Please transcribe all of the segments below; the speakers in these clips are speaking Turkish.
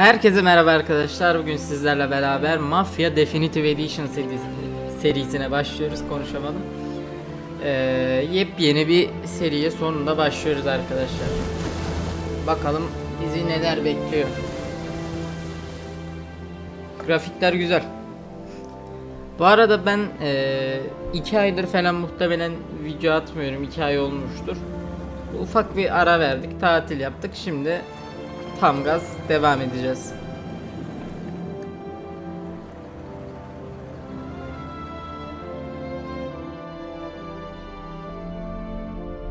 Herkese merhaba arkadaşlar. Bugün sizlerle beraber Mafia Definitive Edition serisi, serisine başlıyoruz. Konuşamadım. Ee, yepyeni bir seriye sonunda başlıyoruz arkadaşlar. Bakalım bizi neler bekliyor. Grafikler güzel. Bu arada ben eee, iki aydır falan muhtemelen video atmıyorum. iki ay olmuştur. Ufak bir ara verdik. Tatil yaptık. Şimdi tam gaz devam edeceğiz.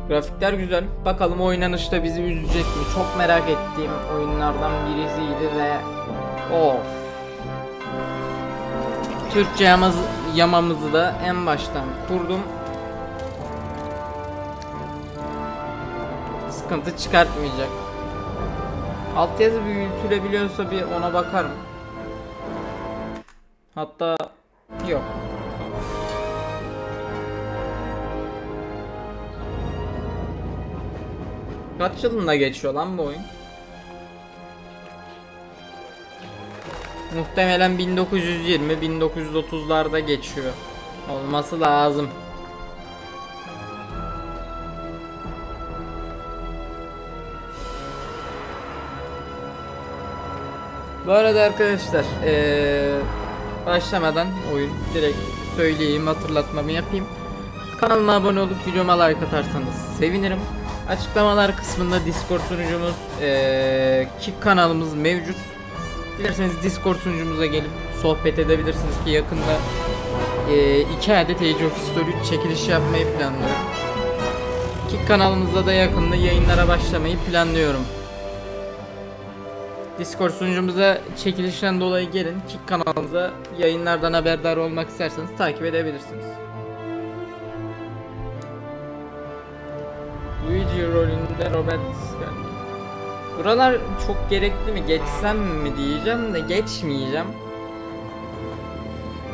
Grafikler güzel. Bakalım oynanışta bizi üzecek mi? Çok merak ettiğim oyunlardan birisiydi ve of. Türkçe yamaz, yamamızı da en baştan kurdum. Sıkıntı çıkartmayacak. Altyazı büyütülebiliyorsa bir ona bakarım. Hatta yok. Kaç yılında geçiyor lan bu oyun? Muhtemelen 1920-1930'larda geçiyor. Olması lazım. Bu arada arkadaşlar eee, başlamadan oyun direkt söyleyeyim hatırlatmamı yapayım. Kanalıma abone olup videoma like atarsanız sevinirim. Açıklamalar kısmında Discord sunucumuz, eee Kick kanalımız mevcut. Dilerseniz Discord sunucumuza gelip sohbet edebilirsiniz ki yakında eee iki adet Age of History 3 çekiliş yapmayı planlıyorum. Kick kanalımızda da yakında yayınlara başlamayı planlıyorum. Discord sunucumuza çekilişten dolayı gelin. Kick kanalımıza yayınlardan haberdar olmak isterseniz takip edebilirsiniz. Luigi rolünde Robert geldi. Buralar çok gerekli mi? Geçsem mi diyeceğim de geçmeyeceğim.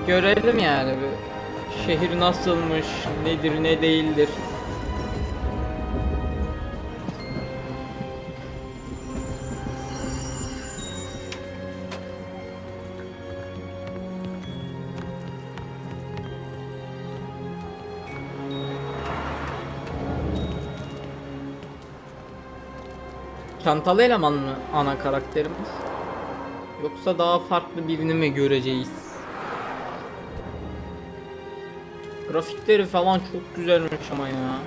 Görelim yani bir şehir nasılmış, nedir ne değildir. Çantalı eleman mı ana karakterimiz? Yoksa daha farklı birini mi göreceğiz? Grafikleri falan çok güzelmiş ama ya.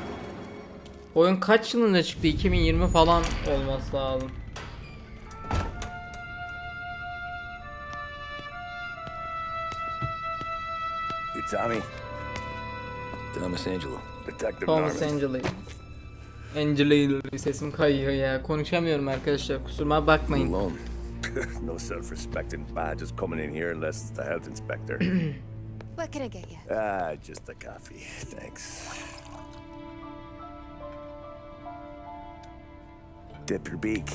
Oyun kaç yılında çıktı? 2020 falan olması lazım. Tommy? Thomas Angelo. Detective Thomas Norman. Angeli. Angeli sesim kayıyor ya. Konuşamıyorum arkadaşlar. Kusuruma bakmayın. Alone. no self-respecting badges coming in here unless it's the health inspector. What can I get you? ah, just a coffee. Thanks. Dip your beak.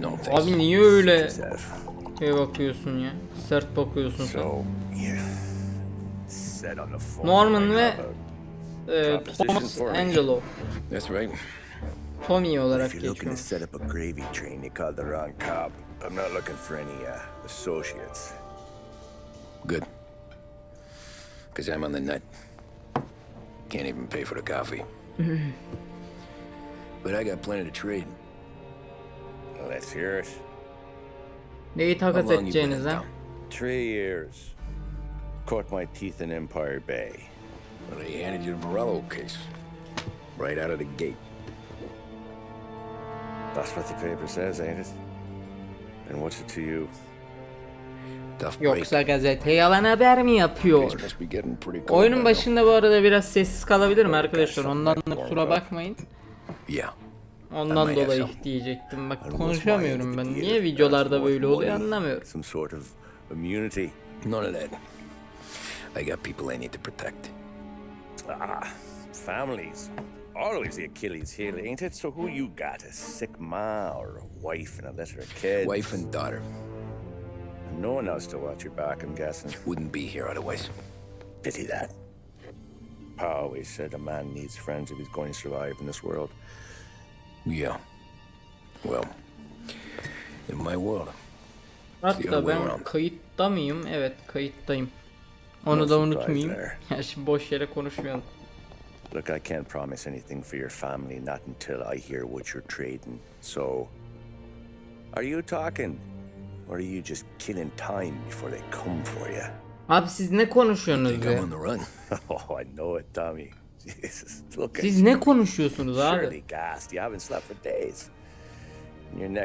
No thanks. Abi niye öyle şey bakıyorsun ya? Sert bakıyorsun sen. So, yeah. Said on the phone. Norman ve e, Thomas. Angelo. That's right. Tommy about- olarak If you're looking geçiyor. to set up a gravy train, you called the wrong cop. I'm not looking for any uh, associates. Good. Because I'm on the nut. Can't even pay for the coffee. but I got plenty to trade. Let's hear it. Neyi How takas long you been in edeceğiniz ha? Three years. Caught my teeth in Empire Bay. Well, they handed you the Morello case. Right out of the gate. That's what the paper says, ain't it? And what's it to you? Tough break. Yoksa gazete yalan haber mi yapıyor? Case must be getting pretty cold. by Oyunun now. başında bu arada biraz sessiz kalabilirim arkadaşlar. Ondan da kusura bakmayın. Yeah. Ondan dolayı diyecektim. Bak konuşamıyorum ben. Niye videolarda böyle oluyor anlamıyorum. Some sort of immunity. None of that. I got people I need to protect. Ah, families. Always the Achilles heel, ain't it? So who you got? A sick ma or a wife and a litter of kids? Wife and daughter. No one else to watch your back, I'm guessing. Wouldn't be here otherwise. Pity that. Pa always said a man needs friends if he's going to survive in this world. Yeah. Well, In my world. Hatta ben kayıtta mıyım? Evet kayıttayım. Onu No da unutmayayım. Ya şimdi boş yere konuşmayalım. Look, I can't promise anything for your family, not until I hear what you're trading. So, are you talking? Or are you just killing time before they come for you? Abi siz ne konuşuyorsunuz run? Oh, I know it, Tommy. Jesus, look at Siz ne konuşuyorsunuz abi? Surely gassed. You haven't slept for days.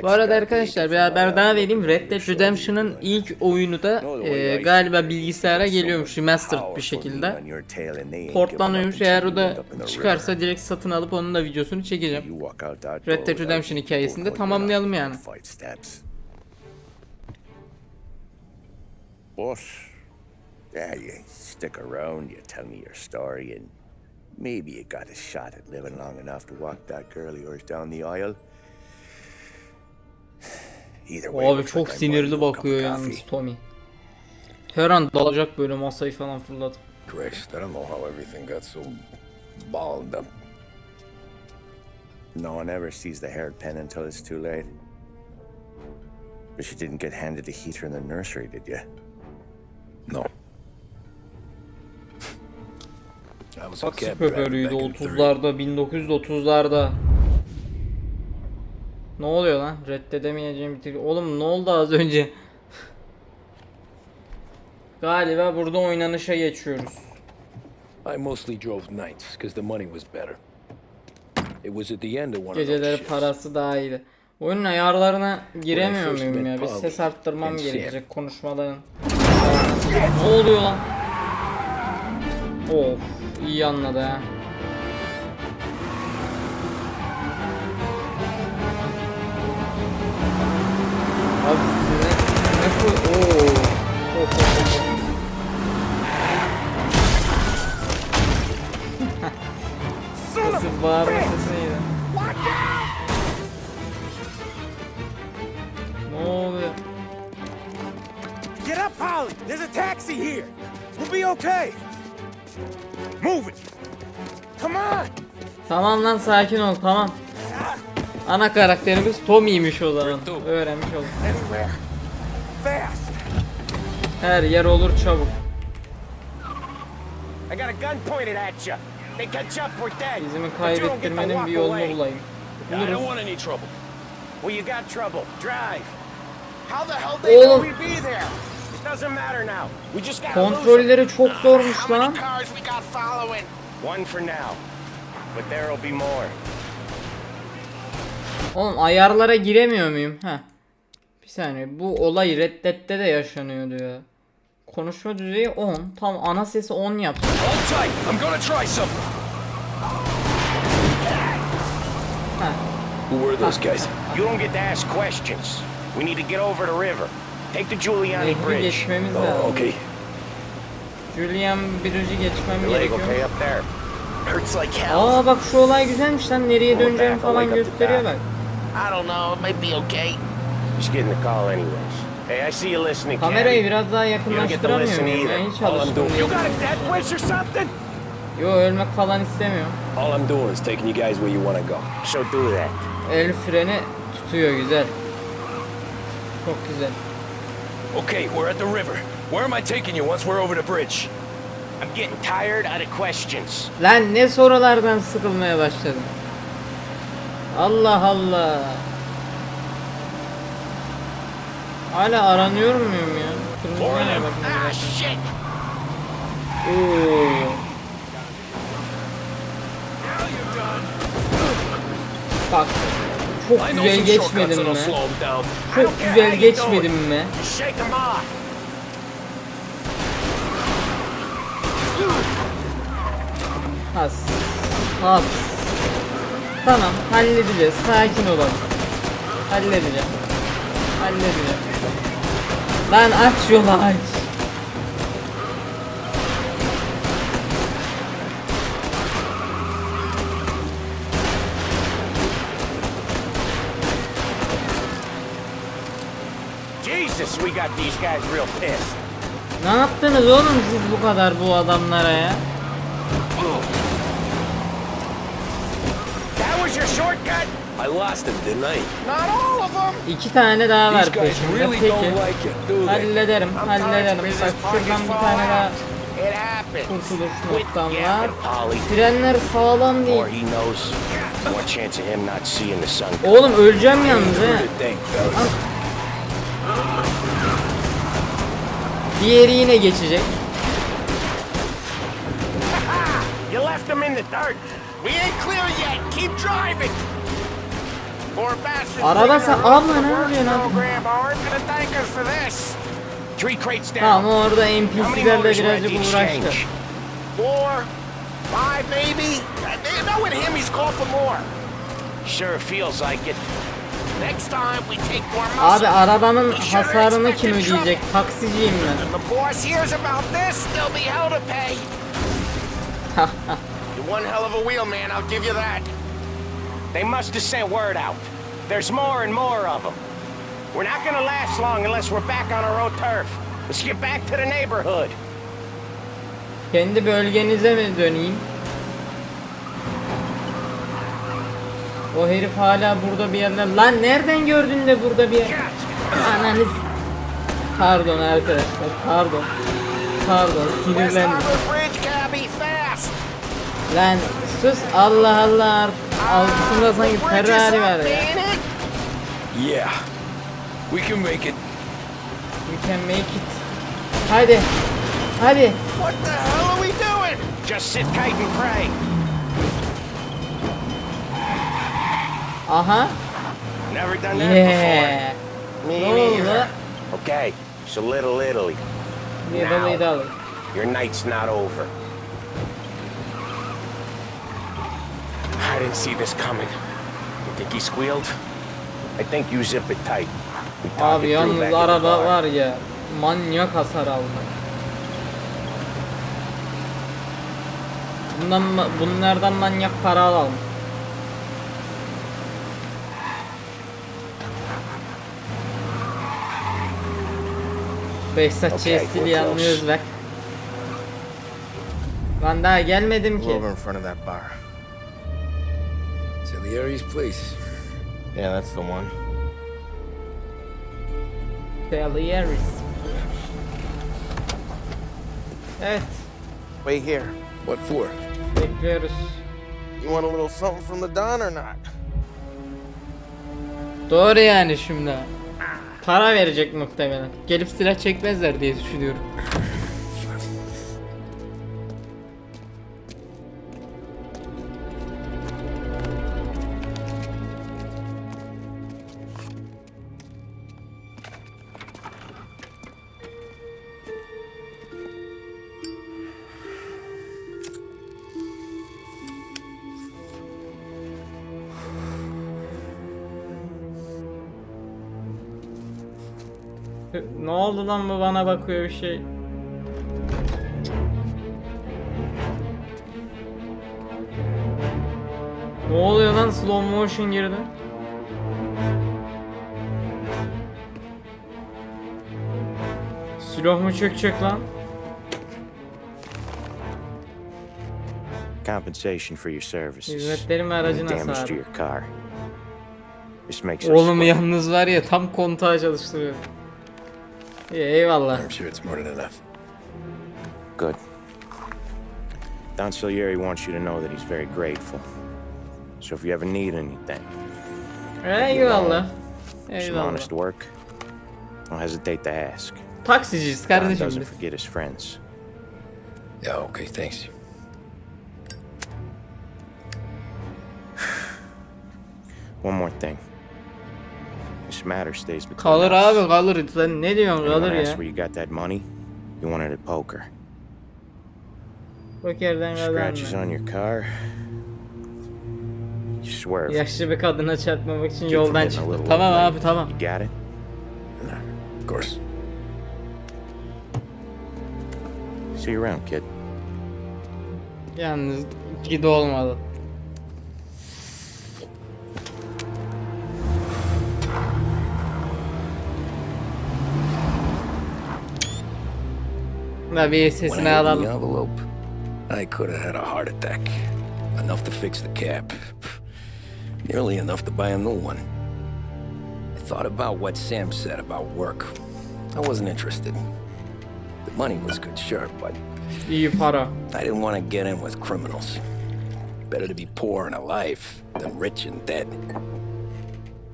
Bu arada arkadaşlar bir haber daha I'm vereyim. Red Dead Redemption'ın ilk oyunu da e, galiba bilgisayara geliyormuş remastered bir şekilde. on your tail and they ain't giving Portlanıyormuş eğer o da çıkarsa direkt satın alıp onun da videosunu çekeceğim. Red Dead Redemption hikayesini de tamamlayalım yani. But yeah, you stick around, you tell me your story, and maybe you got a shot at living long enough to walk that girl of yours down the aisle. Abi çok sinirli bakıyor yalnız Tommy. Her an dalacak böyle masayı falan fırlatıp. Chris, I don't know how everything got so balled up. No one ever sees the hairpin until it's too late. But you didn't get handed a heater in the nursery, did you? No. Bak süper örüydü 30'larda, 1930'larda. Ne oluyor lan? Reddedemeyeceğim bir tek- Oğlum ne oldu az önce? Galiba burada oynanışa geçiyoruz. I mostly drove nights because the money was better. It was at the end of one of those Geceleri parası daha iyiydi. Oyunun ayarlarına giremiyor muyum ya? Bir ses arttırmam gerekecek konuşmaların. Ne oluyor lan? Of iyi anladı ha. Lan sakin ol tamam. Ana karakterimiz Tommy'ymiş o zaman. Öğrenmiş olduk. Her yer olur çabuk. I got a gun pointed at you! They catch up, we're dead! Bizimi But you don't get to kaybettirmenin bir yolunu bulayım. Buluruz. Well, you got trouble. Drive. How the hell they know Oğlum. we be there? It doesn't matter now. We just gotta lose 'em. Kontrolleri çok zormuş lan. One for now. But there'll be more. Oğlum ayarlara giremiyor muyum? Heh. Bir saniye bu olay Reddet'te de yaşanıyordu ya. Konuşma düzeyi 10. Tam ana sesi 10 yaptım. Hold tight. I'm gonna try something. Heh. Who were those guys? You don't get to ask questions. We need to get over the river. Take the Giuliani Nehri Bridge. geçmemiz Oh, okay. Julian Bridge'i geçmem Your leg gerekiyor. okay up there? Hurts like hell. Aa bak şu olay güzelmiş lan nereye döneceğimi falan gösteriyor bak. I don't know. It might be okay. Just getting the call anyways. Hey, I see you listening, Kamerayı biraz daha You don't get to yakınlaştıramıyor listen muyum? either. Ben hiç doing. You got a death wish or something? Yo ölmek falan istemiyorum. All I'm doing is taking you guys where you want to go. So do that. El freni tutuyor güzel. Çok güzel. Okay, we're at the river. Where am I taking you once we're over the bridge? I'm getting tired out of questions. Lan ne sorulardan sıkılmaya başladım. Allah Allah. Hala aranıyor muyum ya? Ah, shit! Oo. Bak. Çok güzel geçmedim mi? Çok güzel geçmedim mi? Shake them off. Has. Has. Tamam halledeceğiz. Sakin olalım. Halledeceğim. Halledeceğim. Lan aç yolu aç. Jesus, we got these guys real pissed. Ne yaptınız oğlum siz bu kadar bu adamlara ya? That was your shortcut? I lost him, didn't I? Not all of them! İki tane daha var These guys peşimde. really Peki. Hallederim, hallederim. Bak şuradan bir tane daha It happens. kurtuluş noktam var. Frenler sağlam değil. he knows, more chance of him not seeing the sun. Oğlum öleceğim yalnız he. Diğeri yine geçecek. You left him in the dirt. We ain't clear yet. Keep driving. Bastards. Araba sen- abla ne yapıyorsun abi? Tamam orada NPC'lerle birazcık uğraştı. Four, five maybe. They know in him he's called for more. Sure feels like it. Abi arabanın hasarını kim ödeyecek? Taksiciyim ben. One hell of a wheelman, I'll give you that. They must have sent word out. There's more and more of them. We're not gonna last long unless we're back on our own turf. Let's get back to the neighborhood. Kendi bölgenize mi döneyim? O herif hala burada bir yerde. Lan nereden gördün de burada bir yer? Ananız. Pardon arkadaşlar. Pardon. Pardon sinirlendim. Lan sus Allah Allah. Altında sanki The bridge is Ferrari var up, ya. it? Yeah. We can make it. You can make it. Hadi. Hadi. What the hell are we doing? Just sit tight and pray. Aha. Never done that Yeah. before. Me Ne neither. Okay, so Little Italy. Little Italy. Your night's not over. I didn't see this coming. You think he squealed? I think you zip it tight. We talk Abi it through yalnız back at the araba bar. var ya manyak hasar aldı. Bundan ma- bunlardan manyak para alalım. Behzat Okay, Çeşitli we're yanlıyoruz bak. Lan daha gelmedim ki. Over in front of that bar. Salieri's place. Yeah, that's the one. Salieri's. Evet, Wait here. What for? bekliyoruz. You want a little something from the Don or not? Doğru yani şimdi. Para verecek muhtemelen. Gelip silah çekmezler diye düşünüyorum. Ne oldu lan bu bana bakıyor bir şey. Ne oluyor lan slow motion girdi. Silah mı çökecek lan? Compensation for your services. Hizmetlerim ve and aracın damage to your car. This makes us Oğlum yalnız var ya tam kontağı çalıştırıyor. İyi, Eyvallah. I'm sure it's more than enough. Good. Don Salieri wants you to know that he's very grateful. So if you ever need anything, Eyvallah. some Eyvallah. honest work, don't hesitate to ask. Taksiciyiz Don kardeşim doesn't biz. forget his friends. Yeah, okay, thanks. One more thing. This matter stays between Kalır us. abi kalır. Sen ne diyorsun Anyone kalır asks ya. where you got that money, you won it poker. Pokerden Scratches kazanma. on your car, you swerve. Yaşlı bir kadına çarpmamak için yoldan from getting a çıktı. little Tamam late. abi tamam. You got it? Of course. See you around, kid. Yalnız gidi olmadı. When sesini I opened the alalım. envelope, I could have had a heart attack. Enough to fix the cap. Nearly enough to buy a new one. I thought about what Sam said about work. I wasn't interested. The money was good, sure, but İyi para. I didn't want to get in with criminals. Better to be poor and alive than rich and dead.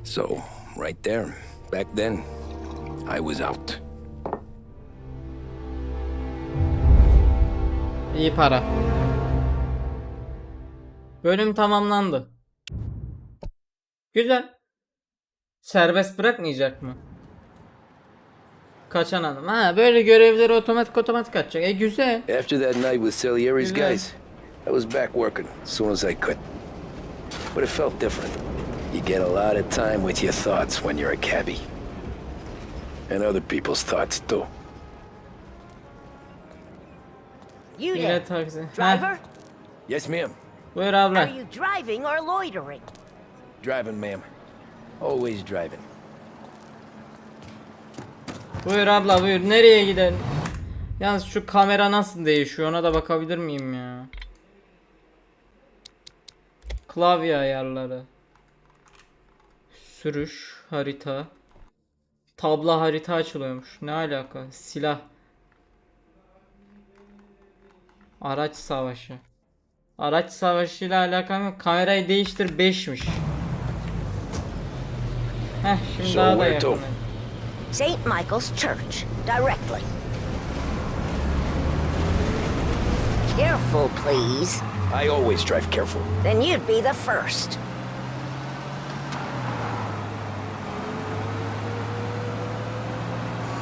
So, right there, back then, I was out. İyi para. Bölüm tamamlandı. Güzel. Serbest bırakmayacak mı? Kaçan hanım. Ha böyle görevleri otomatik otomatik atacak. E güzel. After that night with Salieri's guys, I was back working as soon as I could. But it felt different. You get a lot of time with your thoughts when you're a cabbie. And other people's thoughts, too. You Yine there, taksi. driver? Yes, ma'am. buyur Are abla. you driving or loitering? Driving, ma'am. Always driving. Buyur abla buyur. Nereye gidelim? Yalnız şu kamera nasıl değişiyor ona da bakabilir miyim ya? Klavye ayarları. Sürüş, harita. Tabla harita açılıyormuş. Ne alaka? Silah. Araç savaşı. Araç savaşıyla alakalı yok. Kamerayı değiştir 5'miş. Heh şimdi So daha da yakın. St. Michael's Church, directly. Careful, please. I always drive careful. Then you'd be the first.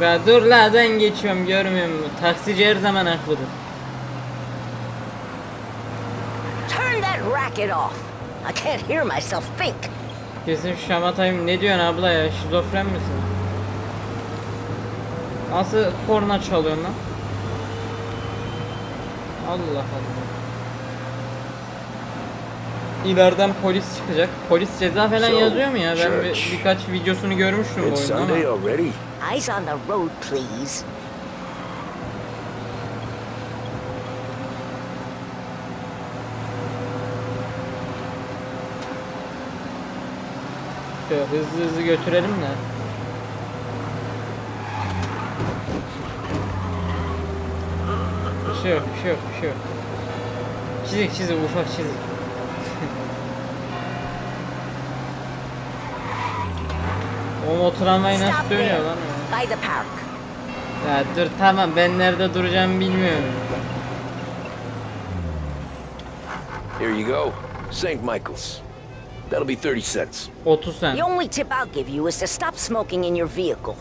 Ya dur la ben geçiyorum görmüyor musun? Taksici her zaman haklıdır. That racket off. I can't hear myself think. Kesin şamatayım ne diyorsun abla ya şizofren misin? Nasıl korna çalıyorsun lan? Allah Allah. İleriden polis çıkacak. Polis ceza falan So, yazıyor mu ya? Ben bir, church. birkaç videosunu görmüştüm bu Sunday ama. already. Eyes on the road, please. Şöyle hızlı hızlı götürelim de. Bir şey yok, bir şey yok, bir şey yok. Çizik çizik, ufak çizik. o motorlamayı nasıl Stop dönüyor lan o? by the park. Ya dur tamam ben nerede duracağımı bilmiyorum. Here you go. St. Michael's. That'll be 30 cents. 30 sen. The only tip I'll give you is to stop smoking in your vehicle.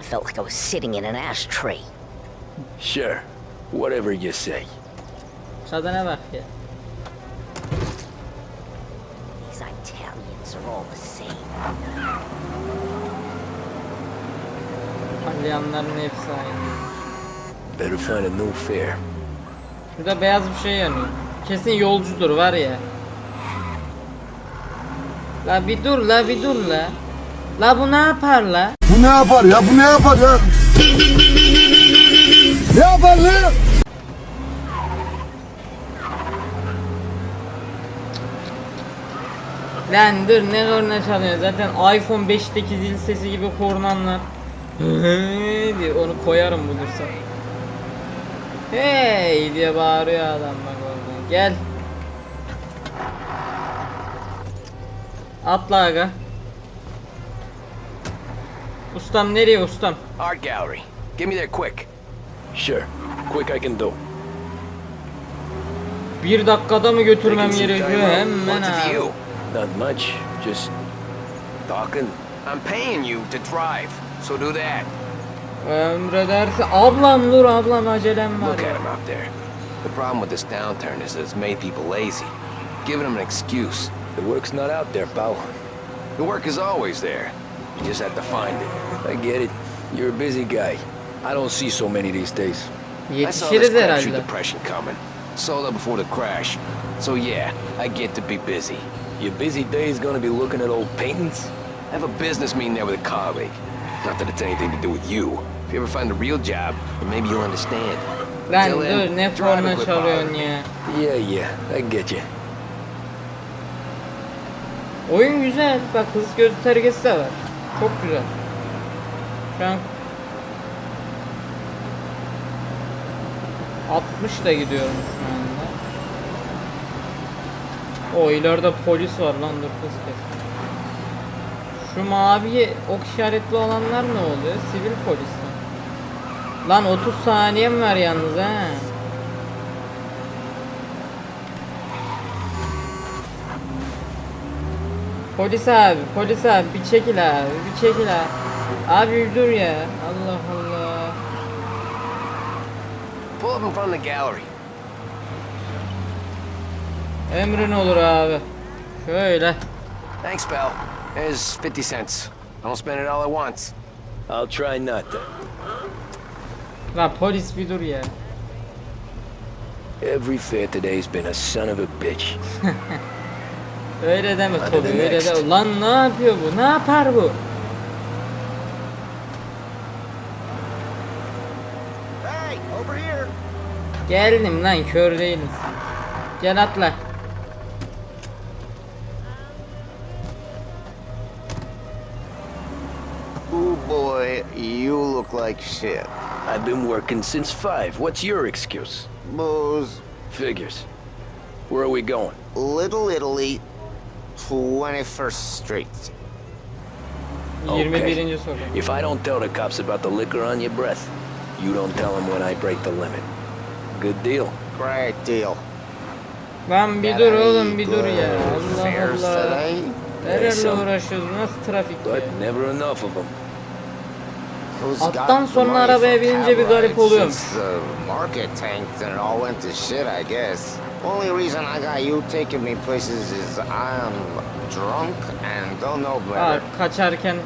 I felt like I was sitting in an ashtray. Sure. Whatever you say. Kadına bak ya. These Italians are all the same. Alyanların hepsi aynı. Better find a new fare. Şurada beyaz bir şey yanıyor. Kesin yolcudur var ya. La bir dur la bir dur la. La bu ne yapar la? Bu ne yapar ya? Bu ne yapar ya? Ne yapar ne? Lan dur ne korna çalıyor zaten iPhone 5'teki zil sesi gibi kornanlar. diye onu koyarım bulursam. Hey diye bağırıyor adam bak oradan. Gel. Atla aga. Ustam nereye ustam? Art gallery. Get me there quick. Sure. Quick I can do. Bir dakikada mı götürmem gerekiyor? Hemen abi. Not much. Just talking. I'm paying you to drive, so do that. Emredersin. Ablam dur ablam acelem var Look at him out there. The problem with this downturn is that it's made people lazy, giving them an excuse. The work's not out there, pal. The work is always there. You just have to find it. I get it. You're a busy guy. I don't see so many these days. I saw this Yetişiriz crapshoot herhalde. depression coming. Sold up before the crash. So yeah, I get to be busy. Your busy day is gonna be looking at old paintings? I have a business meeting there with a colleague. Not that it's anything to do with you. If you ever find a real job, then maybe you'll understand. Lan Till then, dur ne drive korna and quit çalıyorsun ya. Yeah, yeah. I get you. Oyun güzel. Bak hız göstergesi de var. Çok güzel. Şu an 60 da gidiyorum şu anda. O ileride polis var lan dur kız kes. Şu mavi ok işaretli olanlar ne oluyor? Sivil polis? Lan 30 saniyem var yalnız ha. Polis abi, polis abi bir çekil abi, bir çekil abi. Abi dur ya. Allah Allah. Pull up in front of the gallery. Emrin olur abi. Şöyle. Thanks, pal. There's 50 cents. I don't spend it all at once. I'll try not to. Lan polis bir dur ya. Every fare today's been a son of a bitch. Öyle deme Hadi Tobi, öyle de. Lan ne yapıyor bu? Ne yapar bu? Hey, over here. Geldim lan kör değiliz. Gel atla. Ooh, boy, you look like shit. I've been working since five. What's your excuse? Booze, Figures. Where are we going? Little Italy, 21st Street. 21. soru. If I don't tell the cops about the liquor on your breath, you don't tell them when I break the limit. Good deal. Great deal. Lan bir dur oğlum bir dur ya. Allah Allah. today? Nelerle uğraşıyoruz? Nasıl trafik ya? But never enough of them. Who's the sonra money arabaya for binince bir cab garip rides? oluyorum. Since the market tanked and it all went to shit, I guess. Only reason I got you taking me places is I'm drunk and don't know Aa, better. kaçarken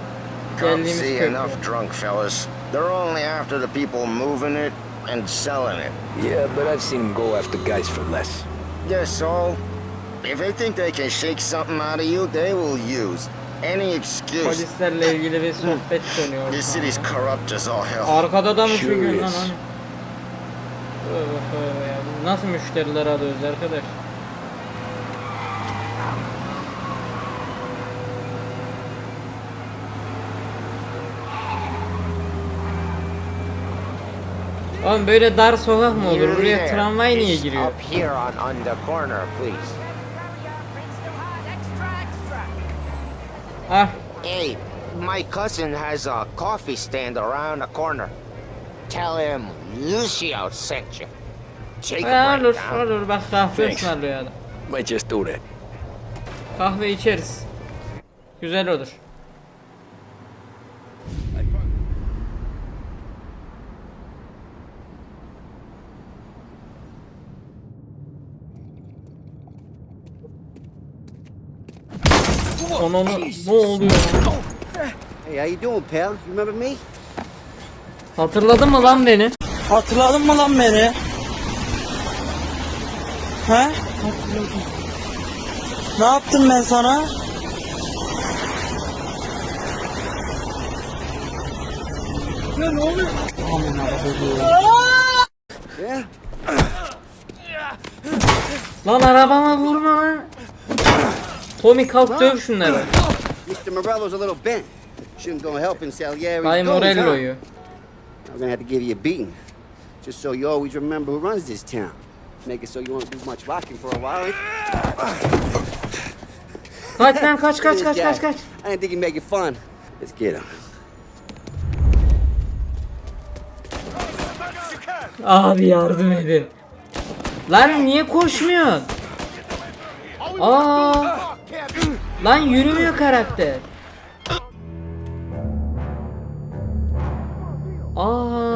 Come geldiğimiz see köprü. enough drunk fellas. They're only after the people moving it and selling it. Yeah, but I've seen them go after guys for less. Yeah, so if they think they can shake something out of you, they will use any excuse. Polislerle ilgili bir sohbet dönüyor. This city's corrupt as all hell. Arkada da mı figür lan is. hani? Bu Nasıl müşteriler alıyoruz arkadaş? Oğlum böyle dar sokak mı olur? Buraya tramvay niye giriyor? Ah, Hey, my cousin has a coffee stand around the corner. Tell him Lucio sent you. Take a ya break olur, now. olur. Bak kahve Thanks. ısmarlıyor adam. Might just do that. Kahve içeriz. Güzel olur. Ananı ne oluyor? Hey, how you doing, pal? You remember me? Hatırladın mı lan beni? Hatırladın mı lan beni? He? Ne yaptım ben sana? Ya ne oluyor? Lan arabama vurma lan. Tommy kalk döv şunları. Mr. Morello's a little bent. Shouldn't go helping Salieri's Bay goons, huh? Morello'yu. I'm gonna have to give you a beating. Just so you always remember who runs this town. Make it so you won't do much rocking for a while. Kaç lan kaç kaç kaç kaç kaç. I didn't think he'd make it fun. Let's get him. Abi yardım edin. Lan niye koşmuyorsun? Aa! Lan yürümüyor karakter. Aa!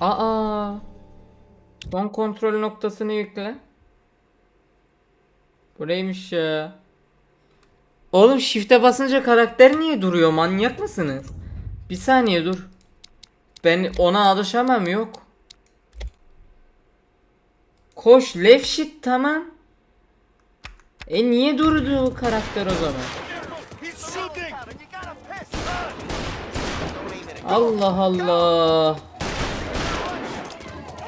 Aa! Son kontrol noktasını yükle. Buraymış ya. Oğlum shift'e basınca karakter niye duruyor? Manyak mısınız? Bir saniye dur. Ben ona alışamam yok. Koş left shift tamam. E niye durdu o karakter o zaman? Allah Allah.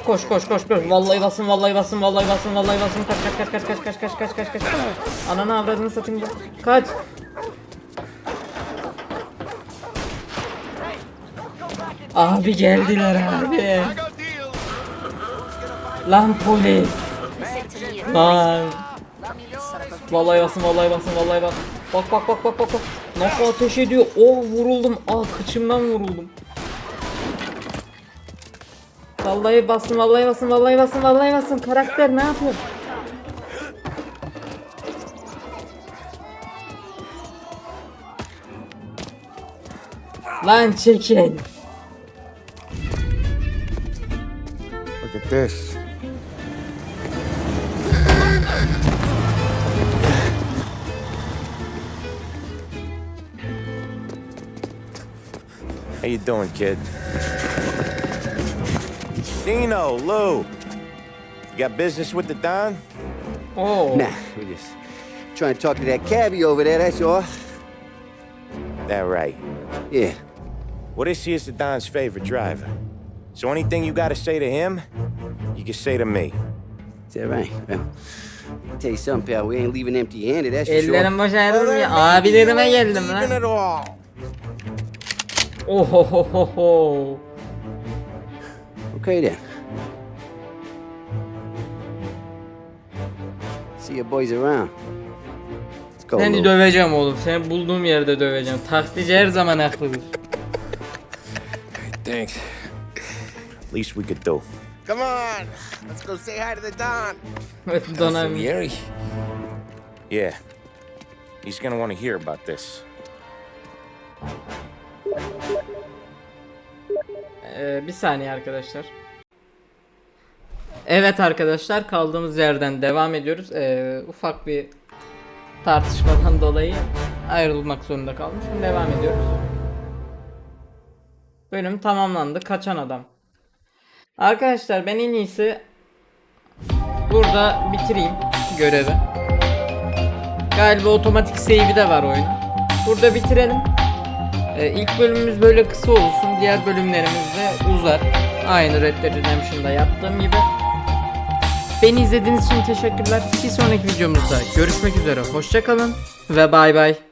Koş koş koş koş. Vallahi basın vallahi basın vallahi basın vallahi basın. Kaç kaç kaç kaç kaç kaç kaç kaç kaç. Ananı avradını satayım ya. Kaç. Abi geldiler abi. Lan polis. Lan. Vallahi basın vallahi basın vallahi basın. Bak bak bak bak. bak. Nasıl ateş ediyor? Oh vuruldum. Ah kıçımdan vuruldum. Vallahi basın vallahi basın vallahi basın vallahi basın. Karakter ne yapıyor? Lan çekin. Look at this. How you doing, kid? Dino, Lou. You got business with the Don? Oo. Nah, we're just trying to talk to that cabbie over there, that's all. That right. Yeah. Well, this here's the Don's favorite driver. So anything you gotta say to him, you can say to me. Is that right? Well, I'll tell you something, pal. We ain't leaving empty-handed, that's for sure. Ellerim boş ayrıldım ya. Abilerime geldim lan. Ohohoho. Okay then. See you boys around. Let's go. Seni Lou. döveceğim oğlum. Seni bulduğum yerde döveceğim. Taksici her zaman haklıdır. Thanks. Least we could do. Come on. Let's go say hi to the Don. Donam. Salieri? Yeah. He's gonna want to hear about this. Ee, bir saniye arkadaşlar. Evet arkadaşlar kaldığımız yerden devam ediyoruz. Ee, ufak bir tartışmadan dolayı ayrılmak zorunda kalmış. Şimdi devam ediyoruz. Bölüm tamamlandı. Kaçan adam. Arkadaşlar ben en iyisi burada bitireyim görevi. Galiba otomatik save'i de var oyun. Burada bitirelim. Ee, ilk bölümümüz böyle kısa olsun. Diğer bölümlerimiz de uzar. Aynı Red Dead Redemption'da yaptığım gibi. Beni izlediğiniz için teşekkürler. Bir sonraki videomuzda görüşmek üzere. Hoşçakalın ve bay bay.